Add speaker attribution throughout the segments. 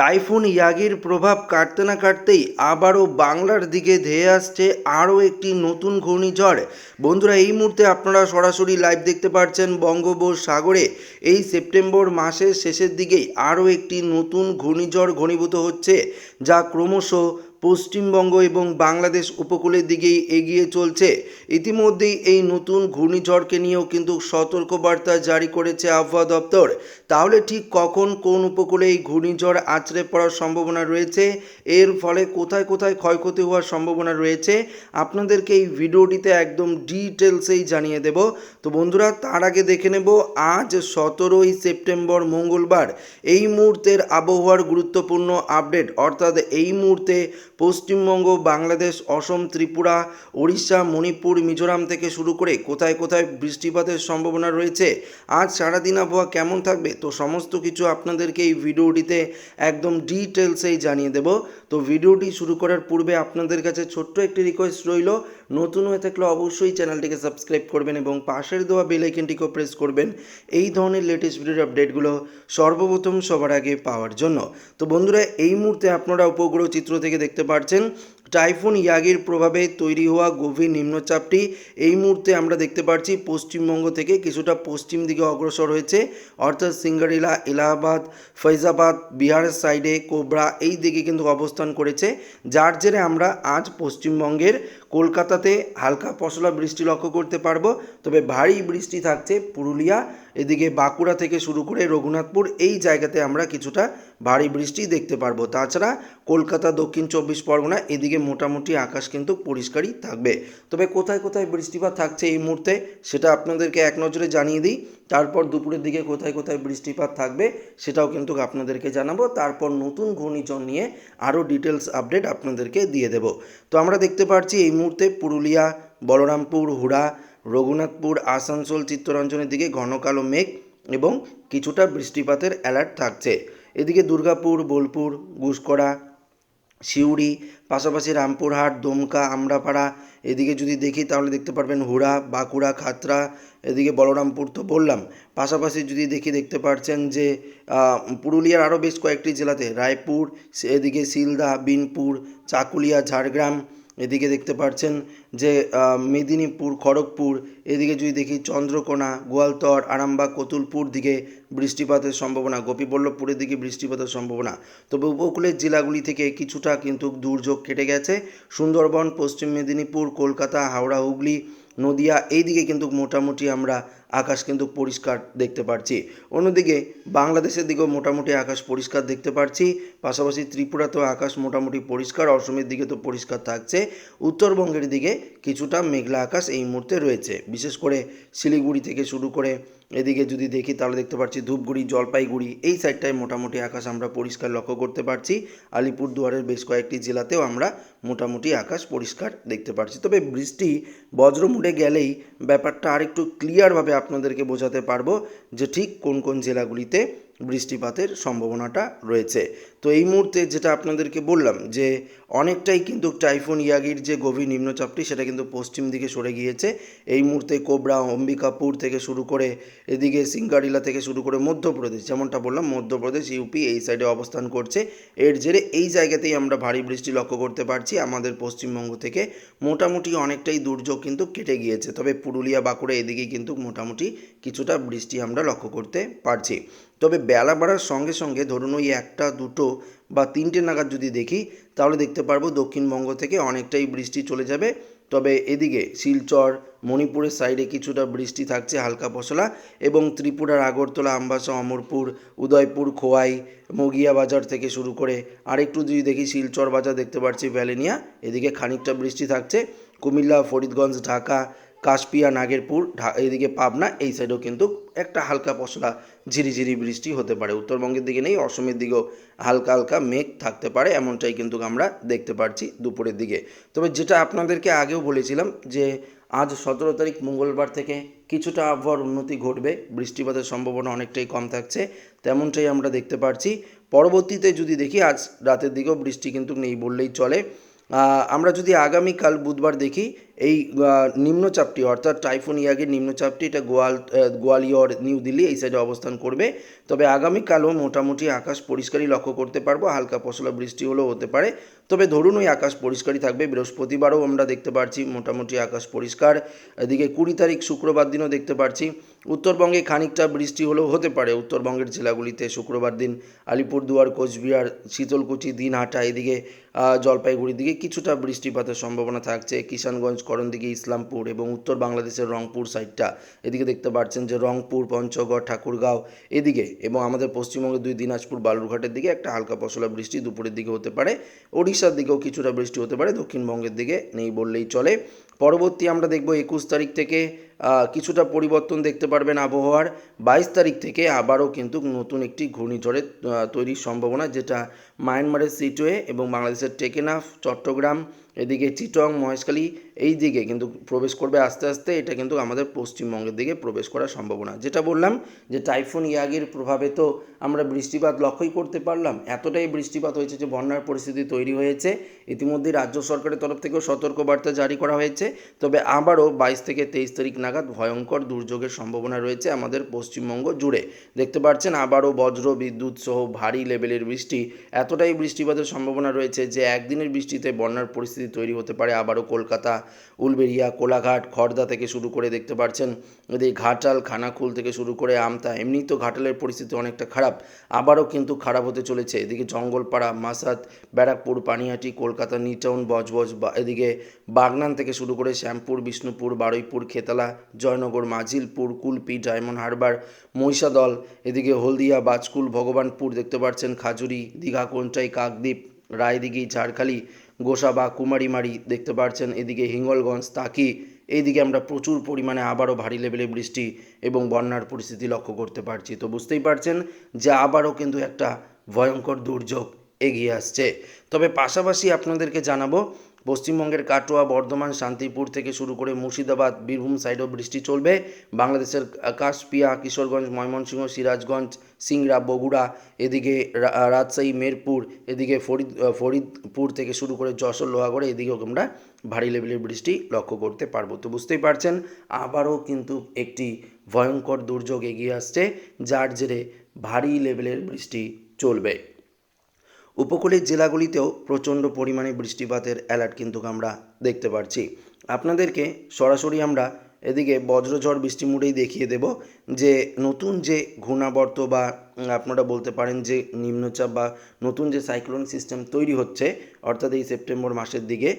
Speaker 1: Typhoon ইয়াগির প্রভাব কাটতে না কাটতেই আবারও বাংলার দিকে ধেয়ে আসছে আরও একটি নতুন ঘূর্ণিঝড়। বন্ধুরা, এই মুহূর্তে আপনারা সরাসরি লাইভ দেখতে পাচ্ছেন বঙ্গোপসাগরে। এই সেপ্টেম্বর মাসের শেষের দিকেই আরও একটি নতুন ঘূর্ণিঝড় ঘনীভূত হচ্ছে, যা ক্রমশ পশ্চিমবঙ্গ এবং বাংলাদেশ উপকূলের দিকেই এগিয়ে চলছে। ইতিমধ্যেই এই নতুন ঘূর্ণিঝড়কে নিয়েও কিন্তু সতর্কবার্তা জারি করেছে আবহাওয়া দপ্তর। তাহলে ঠিক কখন কোন উপকূলে এই ঘূর্ণিঝড় আছড়ে পড়ার সম্ভাবনা রয়েছে? এর ফলে কোথায় কোথায় ক্ষয়ক্ষতি হওয়ার সম্ভাবনা রয়েছে? আপনাদেরকে এই ভিডিওটিতে একদম ডিটেলসেই জানিয়ে দেব। তো বন্ধুরা, তার আগে দেখে নেব, আজ সতেরোই সেপ্টেম্বর মঙ্গলবার এই মুহূর্তের আবহাওয়ার গুরুত্বপূর্ণ আপডেট। অর্থাৎ এই মুহূর্তে পশ্চিমবঙ্গ, বাংলাদেশ, অসম, ত্রিপুরা, ওড়িশা, মণিপুর, মিজোরাম থেকে শুরু করে কোথায় কোথায় বৃষ্টিপাতের সম্ভাবনা রয়েছে, আজ সারাদিন আবহাওয়া কেমন থাকবে, তো সমস্ত কিছু আপনাদেরকে এই ভিডিওটিতে একদম ডিটেলসেই জানিয়ে দেব। তো ভিডিওটি শুরু করার পূর্বে আপনাদের কাছে ছোট্ট একটি রিকোয়েস্ট রইল, নতুন হয়ে থাকলে অবশ্যই চ্যানেলটিকে সাবস্ক্রাইব করবেন এবং পাশের দেওয়া বেল আইকনটিকেও প্রেস করবেন, এই ধরনের লেটেস্ট ভিডিওর আপডেটগুলো সর্বপ্রথম সবার আগে পাওয়ার জন্য। তো বন্ধুরা, এই মুহূর্তে আপনারা উপগ্রহ চিত্র থেকে দেখতে পাচ্ছেন টাইফুন ইয়াগির প্রভাবে তৈরি হওয়া গভীর নিম্নচাপটি এই মুহূর্তে আমরা দেখতে পাচ্ছি পশ্চিমবঙ্গ থেকে কিছুটা পশ্চিম দিকে অগ্রসর হয়েছে। অর্থাৎ সিঙ্গারিলা, এলাহাবাদ, ফৈজাবাদ বিহারের সাইডে কোবরা এই দিকে কিন্তু অবস্থান করেছে। যার জেরে আমরা আজ পশ্চিমবঙ্গের কলকাতাতে হালকা পশলা বৃষ্টি লক্ষ্য করতে পারব, তবে ভারী বৃষ্টি থাকছে পুরুলিয়া, এদিকে বাঁকুড়া থেকে শুরু করে রঘুনাথপুর, এই জায়গাতে আমরা কিছুটা ভারী বৃষ্টি দেখতে পারব। তাছাড়া কলকাতা, দক্ষিণ চব্বিশ পরগনা, এদিকে মোটামুটি আকাশ কিন্তু পরিষ্কারই থাকবে। তবে কোথায় কোথায় বৃষ্টিপাত থাকছে এই মুহূর্তে, সেটা আপনাদেরকে এক নজরে জানিয়ে দিই। তারপর দুপুরের দিকে কোথায় কোথায় বৃষ্টিপাত থাকবে, সেটাও কিন্তু আপনাদেরকে জানাব। তারপর নতুন ঘূর্ণিঝড় নিয়ে আরও ডিটেলস আপডেট আপনাদেরকে দিয়ে দেব। তো আমরা দেখতে পাচ্ছি এই মুহূর্তে পুরুলিয়া, বলরামপুর, হুড়া, রঘুনাথপুর, আসানসোল, চিত্তরঞ্জনের দিকে ঘন কালো মেঘ এবং কিছুটা বৃষ্টিপাতের অ্যালার্ট থাকছে। এদিকে দুর্গাপুর, বোলপুর গুসকরা সিউড়ি, পাশাপাশি রামপুরহাট, দমকা, আমরাপাড়া, এদিকে যদি দেখি তাহলে দেখতে পারবেন হুড়া, বাঁকুড়া খাতরা এদিকে বলরামপুর তো বললাম। পাশাপাশি যদি দেখি দেখতে পাচ্ছেন যে পুরুলিয়ার আরও বেশ কয়েকটি জেলাতে, রায়পুর এদিকে শিলদা, বিনপুর, চাকুলিয়া, ঝাড়গ্রাম এদিকে দেখতে পাচ্ছেন যে মেদিনীপুর, খড়গপুর, এদিকে যদি দেখি চন্দ্রকোনা, গোয়ালতর, আরামবাগ, কতুলপুর দিকে বৃষ্টিপাতের সম্ভাবনা, গোপীবল্লভপুরের দিকে বৃষ্টিপাতের সম্ভাবনা। তবে উপকূলের জেলাগুলি থেকে কিছুটা কিন্তু দুর্যোগ কেটে গেছে। সুন্দরবন, পশ্চিম মেদিনীপুর, কলকাতা, হাওড়া, হুগলি, নদিয়া এই দিকে কিন্তু মোটামুটি আমরা আকাশ কিন্তু পরিষ্কার দেখতে পারছি। অন্যদিকে বাংলাদেশের দিকেও মোটামুটি আকাশ পরিষ্কার দেখতে পারছি। পাশাপাশি ত্রিপুরাতেও আকাশ মোটামুটি পরিষ্কার, অসমের দিকে তো পরিষ্কার থাকছে। উত্তরবঙ্গের দিকে কিছুটা মেঘলা আকাশ এই মুহূর্তে রয়েছে। বিশেষ করে শিলিগুড়ি থেকে শুরু করে এদিকে যদি দেখি, তাহলে দেখতে পাচ্ছি ধূপগুড়ি, জলপাইগুড়ি, এই সাইডটায় মোটামুটি আকাশ আমরা পরিষ্কার লক্ষ্য করতে পারছি। আলিপুরদুয়ারের বেশ কয়েকটি জেলাতেও আমরা মোটামুটি আকাশ পরিষ্কার দেখতে পাচ্ছি তবে বৃষ্টি বজ্রমুড়ে গেলেই ব্যাপারটা আরেকটু ক্লিয়ারভাবে আপনাদেরকে বোঝাতে পারব যে ঠিক কোন কোন জেলাগুলিতে বৃষ্টিপাতের সম্ভাবনাটা রয়েছে। তো এই মুহূর্তে যেটা আপনাদেরকে বললাম যে, অনেকটাই কিন্তু টাইফুন, ইয়াগির যে গভীর নিম্নচাপটি, সেটা কিন্তু পশ্চিম দিকে সরে গিয়েছে। এই মুহূর্তে কোবরা, অম্বিকাপুর থেকে শুরু করে এদিকে সিঙ্গারিলা থেকে শুরু করে মধ্যপ্রদেশ, যেমনটা বললাম, মধ্যপ্রদেশ, ইউপি এই সাইডে অবস্থান করছে। এর জেরে এই জায়গাতেই আমরা ভারী বৃষ্টি লক্ষ্য করতে পারছি। আমাদের পশ্চিমবঙ্গ থেকে মোটামুটি অনেকটাই দুর্যোগ কিন্তু কেটে গিয়েছে। তবে পুরুলিয়া, বাঁকুড়া এদিকেই কিন্তু মোটামুটি কিছুটা বৃষ্টি আমরা লক্ষ্য করতে পারছি। তবে বেলা বাড়ার সঙ্গে সঙ্গে ধরুন ওই একটা, দুটো বা তিনটে নাগাদ যদি দেখি, তাহলে দেখতে পারব দক্ষিণবঙ্গ থেকে অনেকটাই বৃষ্টি চলে যাবে। তবে এদিকে শিলচর, মণিপুরের সাইডে কিছুটা বৃষ্টি থাকছে হালকা পশলা এবং ত্রিপুরার আগরতলা, আম্বাসা, অমরপুর, উদয়পুর, খোয়াই, মগিয়া বাজার থেকে শুরু করে আরেকটু যদি দেখি শিলচর বাজার দেখতে পাচ্ছি ভ্যালেনিয়া, এদিকে খানিকটা বৃষ্টি থাকছে। কুমিল্লা, ফরিদগঞ্জ, ঢাকা কাশপিয়া, নাগেরপুর এদিকে পাবনা, এই সাইডেও কিন্তু একটা হালকা পশলা ঝিরিঝিরি বৃষ্টি হতে পারে। উত্তরবঙ্গের দিকে নেই, অসমের দিকেও হালকা হালকা মেঘ থাকতে পারে, এমনটাই কিন্তু আমরা দেখতে পাচ্ছি দুপুরের দিকে। তবে যেটা আপনাদেরকে আগেও বলেছিলাম যে, আজ সতেরো তারিখ মঙ্গলবার থেকে কিছুটা আবহাওয়ার উন্নতি ঘটবে, বৃষ্টিপাতের সম্ভাবনা অনেকটাই কম থাকছে, তেমনটাই আমরা দেখতে পাচ্ছি পরবর্তীতে যদি দেখি, আজ রাতের দিকেও বৃষ্টি কিন্তু নেই বললেই চলে। আমরা যদি আগামীকাল বুধবার দেখি, এই নিম্নচাপটি, অর্থাৎ টাইফুন ইয়াগের নিম্নচাপটি, এটা গোয়াল গোয়ালিয়র, নিউ দিল্লি, এই সাইডে অবস্থান করবে। তবে আগামীকালও মোটামুটি আকাশ পরিষ্কারই লক্ষ্য করতে পারব, হালকা পশলা বৃষ্টি হলেও হতে পারে। তবে ধরুন ওই আকাশ পরিষ্কারই থাকবে, বৃহস্পতিবারও আমরা দেখতে পাচ্ছি মোটামুটি আকাশ পরিষ্কার। এদিকে কুড়ি তারিখ শুক্রবার দিনও দেখতে পাচ্ছি উত্তরবঙ্গে খানিকটা বৃষ্টি হলেও হতে পারে, উত্তরবঙ্গের জেলাগুলিতে শুক্রবার দিন আলিপুরদুয়ার, কোচবিহার, শীতলকুচি, দিনহাটা, এদিকে জলপাইগুড়ির দিকে কিছুটা বৃষ্টিপাতের সম্ভাবনা থাকছে। কিষানগঞ্জ, করণদিঘি, ইসলামপুর এবং উত্তর বাংলাদেশের রংপুর সাইডটা। এদিকে দেখতে পাচ্ছেন যে রংপুর, পঞ্চগড়, ঠাকুরগাঁও এদিকে এবং আমাদের পশ্চিমবঙ্গের দুই দিনাজপুর, বালুরঘাটের দিকে একটা হালকা পশলা বৃষ্টি দুপুরের দিকে হতে পারে। ওড়িশার দিকেও কিছুটা বৃষ্টি হতে পারে, দক্ষিণবঙ্গের দিকে নেই বললেই চলে। পরবর্তী আমরা দেখব একুশ তারিখ থেকে কিছুটা পরিবর্তন দেখতে পারবেন আবহাওয়ার। বাইশ তারিখ থেকে আবারও কিন্তু নতুন একটি ঘূর্ণিঝড়ের তৈরির সম্ভাবনা, যেটা মায়ানমারের সিটওয়ে এবং বাংলাদেশের টেকেনাফ, চট্টগ্রাম, এদিকে চিটং, মহেশখালী এই দিকে কিন্তু প্রবেশ করবে আস্তে আস্তে, এটা কিন্তু আমাদের পশ্চিমবঙ্গের দিকে প্রবেশ করার সম্ভাবনা। যেটা বললাম যে টাইফুন, ইয়াগের প্রভাবে তো আমরা বৃষ্টিপাত লক্ষ্যই করতে পারলাম। এতটাই বৃষ্টিপাত হয়েছে যে বন্যার পরিস্থিতি তৈরি হয়েছে। ইতিমধ্যেই রাজ্য সরকারের তরফ থেকেও সতর্কবার্তা জারি করা হয়েছে। তবে আবারও বাইশ থেকে তেইশ তারিখ নাগাদ ভয়ঙ্কর দুর্যোগের সম্ভাবনা রয়েছে আমাদের পশ্চিমবঙ্গ জুড়ে। দেখতে পাচ্ছেন আবারও বজ্র, বিদ্যুৎ সহ ভারী লেভেলের বৃষ্টি। এতটাই বৃষ্টিপাতের সম্ভাবনা রয়েছে যে একদিনের বৃষ্টিতে বন্যার পরিস্থিতি তৈরি হতে পারে। আবারও কলকাতা উলবেড়িয়া, কোলাঘাট খড়দা থেকে শুরু করে দেখতে পাচ্ছেন এদিকে ঘাটাল, খানাকুল থেকে শুরু করে আমতা এমনি তো ঘাটালের পরিস্থিতি অনেকটা খারাপ, আবারও কিন্তু খারাপ হতে চলেছে। এদিকে জঙ্গলপাড়া, মাসাদ, ব্যারাকপুর, পানিহাটি, কলকাতা, নিটাউন, বজবজ এদিকে বাগনান থেকে শুরু করে শ্যামপুর, বিষ্ণুপুর, বারুইপুর, খেতলা, জয়নগর মাঝিলপুর কুলপি, ডায়মন্ড হারবার, মহিষাদল, এদিকে হলদিয়া, বাজকুল, ভগবানপুর দেখতে পাচ্ছেন খাজুরি দীঘা কোনটাই কাকদ্বীপ, রায়দিঘি, ঝাড়খালি গোসাবা কুমারীমারি দেখতে পাচ্ছেন এদিকে হিঙ্গলগঞ্জ, তাকি। এইদিকে আমরা প্রচুর পরিমাণে আবারও ভারী লেভেলে বৃষ্টি এবং বন্যার পরিস্থিতি লক্ষ্য করতে পারছি। তো বুঝতেই পারছেন যে আবারও কিন্তু একটা ভয়ঙ্কর দুর্যোগ এগিয়ে আসছে। তবে পাশাপাশি আপনাদেরকে জানাব পশ্চিমবঙ্গের কাটোয়া, বর্ধমান, শান্তিপুর থেকে শুরু করে মুর্শিদাবাদ, বীরভূম সাইডেও বৃষ্টি চলবে। বাংলাদেশের কাশপিয়া, কিশোরগঞ্জ, ময়মনসিংহ, সিরাজগঞ্জ, সিংড়া, বগুড়া, এদিকে রাজশাহী, মেরপুর, এদিকে ফরিদ ফরিদপুর থেকে শুরু করে যশোর, লোহাগড়ে, এদিকেও আমরা ভারী লেভেলের বৃষ্টি লক্ষ্য করতে পারব। তো বুঝতেই পারছেন, আবারও কিন্তু একটি ভয়ঙ্কর দুর্যোগ এগিয়ে আসছে, যার জেরে ভারী লেভেলের বৃষ্টি চলবে। উপকূলের জেলাগুলিতেও প্রচণ্ড পরিমাণে বৃষ্টিপাতের অ্যালার্ট কিন্তু আমরা দেখতে পাচ্ছি আপনাদেরকে সরাসরি আমরা এদিকে বজ্রঝড় বৃষ্টি মুডেই দেখিয়ে দেব যে নতুন যে ঘূর্ণাবর্ত বা আপনারা বলতে পারেন যে নিম্নচাপ বা নতুন যে সাইক্লোন সিস্টেম তৈরি হচ্ছে, অর্থাৎ এই সেপ্টেম্বর মাসের দিকে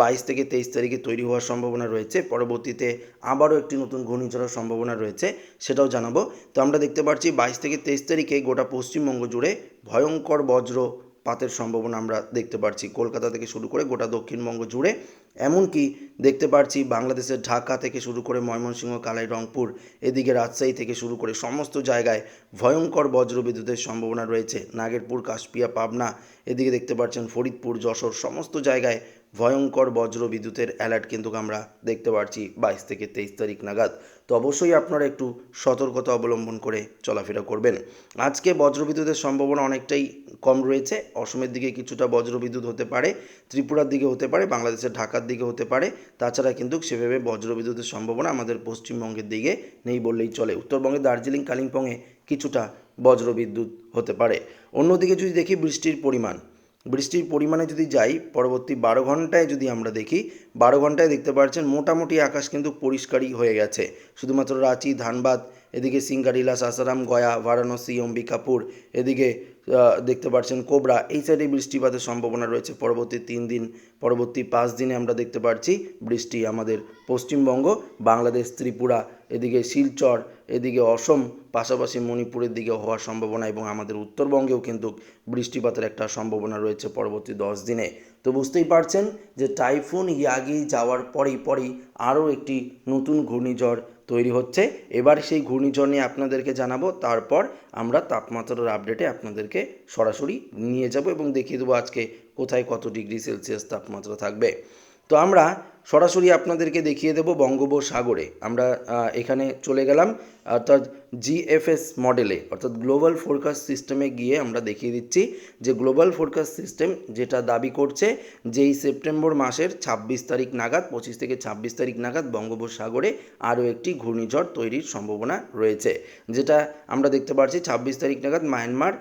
Speaker 1: বাইশ থেকে তেইশ তারিখে তৈরি হওয়ার সম্ভাবনা রয়েছে, পরবর্তীতে আবারও একটি নতুন ঘূর্ণিঝড়ের সম্ভাবনা রয়েছে, সেটাও জানাব। তো আমরা দেখতে পাচ্ছি বাইশ থেকে তেইশ তারিখে গোটা পশ্চিমবঙ্গ জুড়ে ভয়ঙ্কর বজ্র পাতের সম্ভাবনা আমরা দেখতে পারছি। কলকাতা থেকে শুরু করে গোটা দক্ষিণবঙ্গ জুড়ে। এমনকি দেখতে পারছি বাংলাদেশের ঢাকা থেকে শুরু করে ময়মনসিংহ, কালাই, রংপুর, এদিকে রাজশাহী থেকে শুরু করে সমস্ত জায়গায় ভয়ঙ্কর বজ্রবিদ্যুতের সম্ভাবনা রয়েছে। নাগেরপুর, কাশপিয়া, পাবনা, এদিকে দেখতে পাচ্ছেন ফরিদপুর, যশোর, সমস্ত জায়গায় ভয়ঙ্কর বজ্র বিদ্যুতের অ্যালার্ট কিন্তু আমরা দেখতে পাচ্ছি বাইশ থেকে তেইশ তারিখ নাগাদ। তো অবশ্যই আপনারা একটু সতর্কতা অবলম্বন করে চলাফেরা করবেন। আজকে বজ্রবিদ্যুতের সম্ভাবনা অনেকটাই কম রয়েছে। অসমের দিকে কিছুটা বজ্রবিদ্যুৎ হতে পারে, ত্রিপুরার দিকে হতে পারে, বাংলাদেশের ঢাকার দিকে হতে পারে। তাছাড়া কিন্তু সেভাবে বজ্রবিদ্যুতের সম্ভাবনা আমাদের পশ্চিমবঙ্গের দিকে নেই বললেই চলে। উত্তরবঙ্গের দার্জিলিং, কালিম্পংয়ে কিছুটা বজ্রবিদ্যুৎ হতে পারে। অন্যদিকে যদি দেখি বৃষ্টির পরিমাণ বৃষ্টির পরিমাণে যদি যাই, পরবর্তী বারো ঘন্টায় যদি আমরা দেখি, বারো ঘন্টায় দেখতে পাচ্ছেন মোটামুটি আকাশ কিন্তু পরিষ্কারই হয়ে গেছে। শুধুমাত্র রাঁচি, ধানবাদ, এদিকে সিঙ্গারিলা, সাসারাম, গয়া, বারাণসী, অম্বিকাপুর, এদিকে দেখতে পাচ্ছেন কোবরা, এই সাইডে বৃষ্টিপাতের সম্ভাবনা রয়েছে। পরবর্তী তিন দিন, পরবর্তী পাঁচ দিনে আমরা দেখতে পাচ্ছি বৃষ্টি আমাদের পশ্চিমবঙ্গ, বাংলাদেশ, ত্রিপুরা, এদিকে শিলচর এদিকে অসম, পাশাপাশি মণিপুরের দিকে হওয়ার সম্ভাবনা এবং আমাদের উত্তরবঙ্গেও কিন্তু বৃষ্টিপাতের একটা সম্ভাবনা রয়েছে পরবর্তী দশ দিনে। তো বুঝতেই পারছেন যে টাইফুন ইয়াগি যাওয়ার পরেই পরেই আরও একটি নতুন ঘূর্ণিঝড় তৈরি হচ্ছে। এবার সেই ঘূর্ণিঝড় নিয়ে আপনাদেরকে জানাব, তারপর আমরা তাপমাত্রার আপডেটে আপনাদেরকে সরাসরি নিয়ে যাব এবং দেখিয়ে দেবো আজকে কোথায় কত ডিগ্রি সেলসিয়াস তাপমাত্রা থাকবে। তো আমরা সরাসরি আপনাদেরকে দেখিয়ে দেব বঙ্গোপসাগরে। আমরা এখানে চলে গেলাম, অর্থাৎ জিএফএস মডেলে, অর্থাৎ গ্লোবাল ফোরকাস্ট সিস্টেমে গিয়ে আমরা দেখিয়ে দিচ্ছি যে গ্লোবাল ফোরকাস্ট সিস্টেম যেটা দাবি করছে যে এই সেপ্টেম্বর মাসের ছাব্বিশ তারিখ নাগাদ, পঁচিশ থেকে ছাব্বিশ তারিখ নাগাদ বঙ্গোপসাগরে আরও একটি ঘূর্ণিঝড় তৈরির সম্ভাবনা রয়েছে, যেটা আমরা দেখতে পাচ্ছি ছাব্বিশ তারিখ নাগাদ মায়ানমার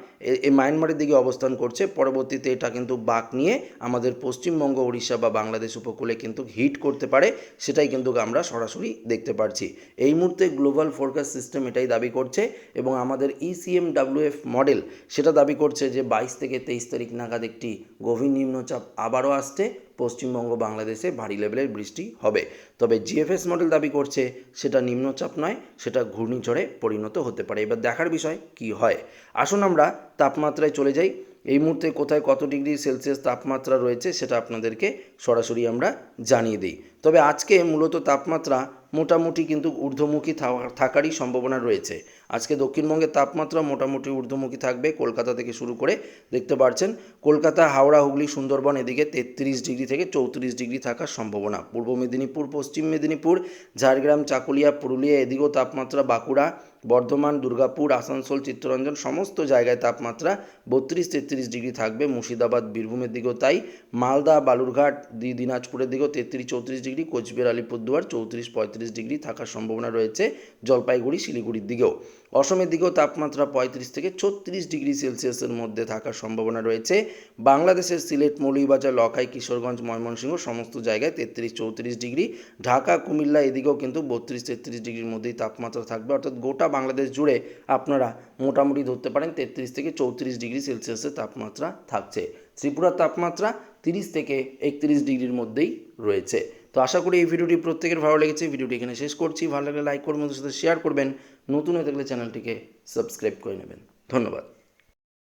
Speaker 1: এই মায়ানমারের দিকে অবস্থান করছে। পরবর্তীতে এটা কিন্তু বাক নিয়ে আমাদের পশ্চিমবঙ্গ উড়িষ্যা বা বাংলাদেশ উপকূলে কিন্তু হিট করতে পারে, সেটাই কিন্তু আমরা সরাসরি দেখতে পারছি। এই মুহূর্তে গ্লোবাল ফোরকাস্ট সিস্টেম এটাই দাবি করছে এবং আমাদের ইসিএম ডাব্লিউএফ মডেল সেটা দাবি করছে যে বাইশ থেকে তেইশ তারিখ নাগাদ একটি গভীর নিম্নচাপ আবারও আসছে, পশ্চিমবঙ্গ বাংলাদেশে ভারী লেভেলের বৃষ্টি হবে। তবে জিএফএস মডেল দাবি করছে সেটা নিম্নচাপ নয়, সেটা ঘূর্ণিঝড়ে পরিণত হতে পারে। এবার দেখার বিষয় কি হয়। আসুন আমরা তাপমাত্রায় চলে যাই। এই মুহূর্তে কোথায় কত ডিগ্রি সেলসিয়াস তাপমাত্রা রয়েছে সেটা আপনাদেরকে সরাসরি আমরা জানিয়ে দিই। তবে আজকে মূলত তাপমাত্রা মোটামুটি কিন্তু ঊর্ধ্বমুখী থাকা- থাকারই সম্ভাবনা রয়েছে। আজকে দক্ষিণবঙ্গের তাপমাত্রা মোটামুটি ঊর্ধ্বমুখী থাকবে, কলকাতা থেকে শুরু করে দেখতে পাচ্ছেন কলকাতা, হাওড়া, হুগলি, সুন্দরবন এদিকে তেত্রিশ ডিগ্রি থেকে চৌত্রিশ ডিগ্রি থাকার সম্ভাবনা। পূর্ব মেদিনীপুর, পশ্চিম মেদিনীপুর, ঝাড়গ্রাম, চাকুলিয়া, পুরুলিয়া এদিকেও তাপমাত্রা, বাঁকুড়া, বর্ধমান, দুর্গাপুর, আসানসোল, চিত্তরঞ্জন সমস্ত জায়গায় তাপমাত্রা বত্রিশ তেত্রিশ ডিগ্রি থাকবে। মুর্শিদাবাদ, বীরভূমের দিকেও তাই। মালদা, বালুরঘাট দিনাজপুরের দিকেও তেত্রিশ চৌত্রিশ ডিগ্রি, কোচবিহার, আলিপুরদুয়ার, চৌত্রিশ, পঁয়ত্রিশ ডিগ্রি থাকার সম্ভাবনা রয়েছে জলপাইগুড়ি, শিলিগুড়ির দিকেও। অসমের দিকেও তাপমাত্রা পঁয়ত্রিশ থেকে ছত্রিশ ডিগ্রি সেলসিয়াসের মধ্যে থাকার সম্ভাবনা রয়েছে। বাংলাদেশের সিলেট, মৌলভীবাজার, লখাই, কিশোরগঞ্জ, ময়মনসিংহ সমস্ত জায়গায় তেত্রিশ, চৌত্রিশ ডিগ্রি। ঢাকা, কুমিল্লা এদিকেও কিন্তু বত্রিশ, তেত্রিশ ডিগ্রির মধ্যেই তাপমাত্রা থাকবে। অর্থাৎ গোটা বাংলাদেশ জুড়ে আপনারা মোটামুটি ধরতে পারেন তেত্রিশ থেকে চৌত্রিশ ডিগ্রি সেলসিয়াসের তাপমাত্রা থাকছে। ত্রিপুরার তাপমাত্রা তিরিশ থেকে একত্রিশ ডিগ্রির মধ্যেই রয়েছে। তো আশা করি এই ভিডিওটি প্রত্যেকের ভালো লেগেছে। ভিডিওটি এখানে শেষ করছি। ভালো লাগলে লাইক করবেন সাথে শেয়ার করবেন। নতুন হয়ে থাকলে চ্যানেলটিকে সাবস্ক্রাইব করে নেবেন। ধন্যবাদ।